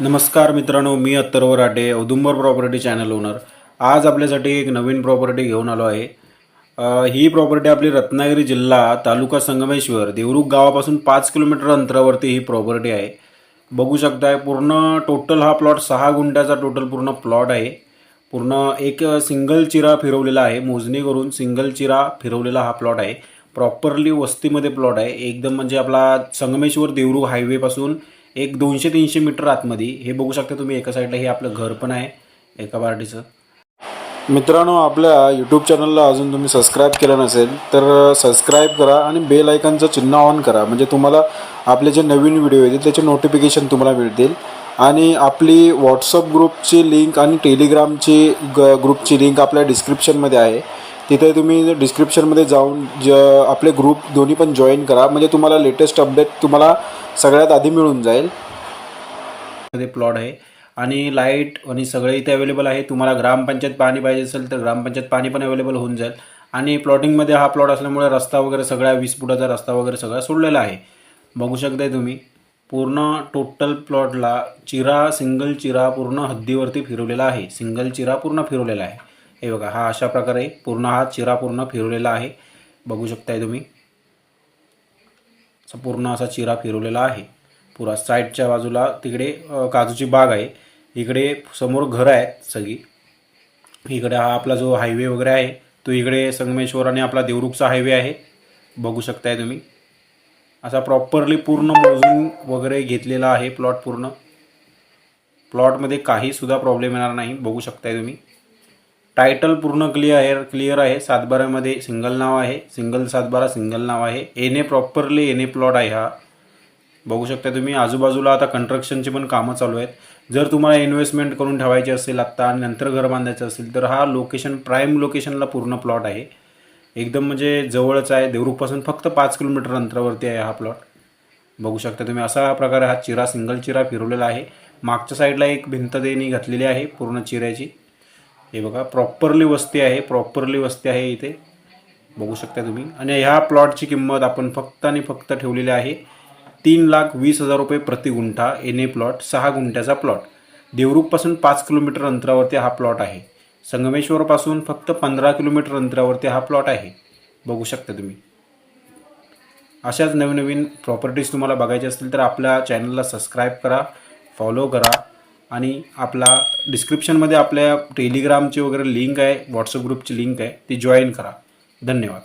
नमस्कार मित्रांनो मी अत्तरव राटे औदुंबर प्रॉपर्टी चॅनल ओनर. आज आपल्यासाठी एक नवीन प्रॉपर्टी घेऊन आलो आहे. ही प्रॉपर्टी आपली रत्नागिरी जिल्हा तालुका संगमेश्वर देवरुख गावापासून पाच किलोमीटर अंतरावरती ही प्रॉपर्टी आहे. बघू शकताय पूर्ण टोटल हा प्लॉट सहा गुंठ्याचा टोटल पूर्ण प्लॉट आहे. पूर्ण एक सिंगल चिरा फिरवलेला आहे मोजणी करून सिंगल चिरा फिरवलेला हा प्लॉट आहे. प्रॉपरली वस्तीमध्ये प्लॉट आहे. एकदम म्हणजे आपला संगमेश्वर देवरुख हायवेपासून एक दोनशे तीनशे मीटर आतमध्ये. हे बघू शकता तुम्ही एका साईडला हे आपलं घर पण आहे एका पार्टीचं मित्रांनो आपल्या यूट्यूब चॅनलला अजून तुम्ही सबस्क्राईब केलं नसेल तर सबस्क्राईब करा आणि बेल आयकनचं चिन्ह ऑन करा. म्हणजे तुम्हाला आपले जे नवीन व्हिडिओ येतील त्याचे नोटिफिकेशन तुम्हाला मिळतील. आणि आपली व्हॉट्सअप ग्रुपची लिंक आणि टेलिग्रामची ग ग्रुपची लिंक आपल्या डिस्क्रिप्शनमध्ये आहे. तिथे तुम्ही डिस्क्रिप्शनमध्ये जाऊन ज आपले ग्रुप दोन्ही पण जॉईन करा. म्हणजे तुम्हाला लेटेस्ट अपडेट तुम्हाला सगळ्यात आधी मिळून जाईल. मध्ये प्लॉट आहे. आणि लाइट आणि सगळे इथे अवेलेबल आहे. तुम्हाला ग्रामपंचायत पाणी पाहिजे असेल तर ग्रामपंचायत पाणी पण अवेलेबल होऊन जाईल. आणि प्लॉटिंगमध्ये हा प्लॉट असल्यामुळे रस्ता वगैरे सगळा वीस फुटाचा रस्ता वगैरे सगळा सोडलेला आहे. बघू शकताय तुम्ही. पूर्ण टोटल प्लॉटला चिरा सिंगल चिरा पूर्ण हद्दीवरती फिरवलेला आहे. सिंगल चिरा पूर्ण फिरवलेला आहे. हे बघा हा अशा प्रकारे पूर्ण हा चिरा पूर्ण फिरवलेला आहे. बघू शकताय तुम्ही. पूर्ण असा चिरा फिरवलेला आहे. पुरा साईडच्या बाजूला तिकडे काजूची बाग आहे. इकडे समोर घरं आहेत सगळी. इकडे हा आपला जो हायवे वगैरे आहे तो इकडे संगमेश्वर आणि आपला देवरुखचा हायवे आहे. बघू शकताय तुम्ही. असा प्रॉपरली पूर्ण मोजून वगैरे घेतलेला आहे प्लॉट पूर्ण. प्लॉटमध्ये काहीसुद्धा प्रॉब्लेम येणार नाही. बघू शकताय तुम्ही. टायटल पूर्ण क्लिअर आहे क्लिअर आहे. सातबारामध्ये सिंगल नाव आहे. सिंगल सातबारा सिंगल नाव आहे. एने प्रॉपरली एने प्लॉट आहे हा. बघू शकता तुम्ही आजूबाजूला आता कन्स्ट्रक्शनची पण कामं चालू आहेत. जर तुम्हाला इन्व्हेस्टमेंट करून ठेवायची असेल आत्ता आणि नंतर घर बांधायचं असेल तर हा लोकेशन प्राईम लोकेशनला पूर्ण प्लॉट आहे. एकदम म्हणजे जवळच आहे. देवरुखपासून फक्त पाच किलोमीटर अंतरावरती आहे हा प्लॉट बघू शकता तुम्ही असा प्रकारे हा चिरा सिंगल चिरा फिरवलेला आहे. मागच्या साईडला एक भिंत देणी घातलेली आहे पूर्ण चिऱ्याची. हे बघा प्रॉपरली वस्ती आहे प्रॉपरली वस्ती आहे इथे. बघू शकता तुम्ही. आणि ह्या प्लॉटची किंमत आपण फक्त आणि फक्त ठेवलेली आहे तीन लाख वीस हजार रुपये प्रति गुंठा एन ए प्लॉट सहा गुंठ्याचा प्लॉट देवरूखपासून पाच किलोमीटर अंतरावरती हा प्लॉट आहे. संगमेश्वरपासून फक्त पंधरा किलोमीटर अंतरावरती हा प्लॉट आहे. बघू शकता तुम्ही. अशाच नवीन नवीन प्रॉपर्टीज तुम्हाला बघायचे असतील तर आपल्या चॅनलला सबस्क्राईब करा फॉलो करा. आणि आपला डिस्क्रिप्शनमध्ये आपल्या टेलिग्रामची वगैरे लिंक आहे व्हॉट्सअप ग्रुपची लिंक आहे ती जॉईन करा. धन्यवाद.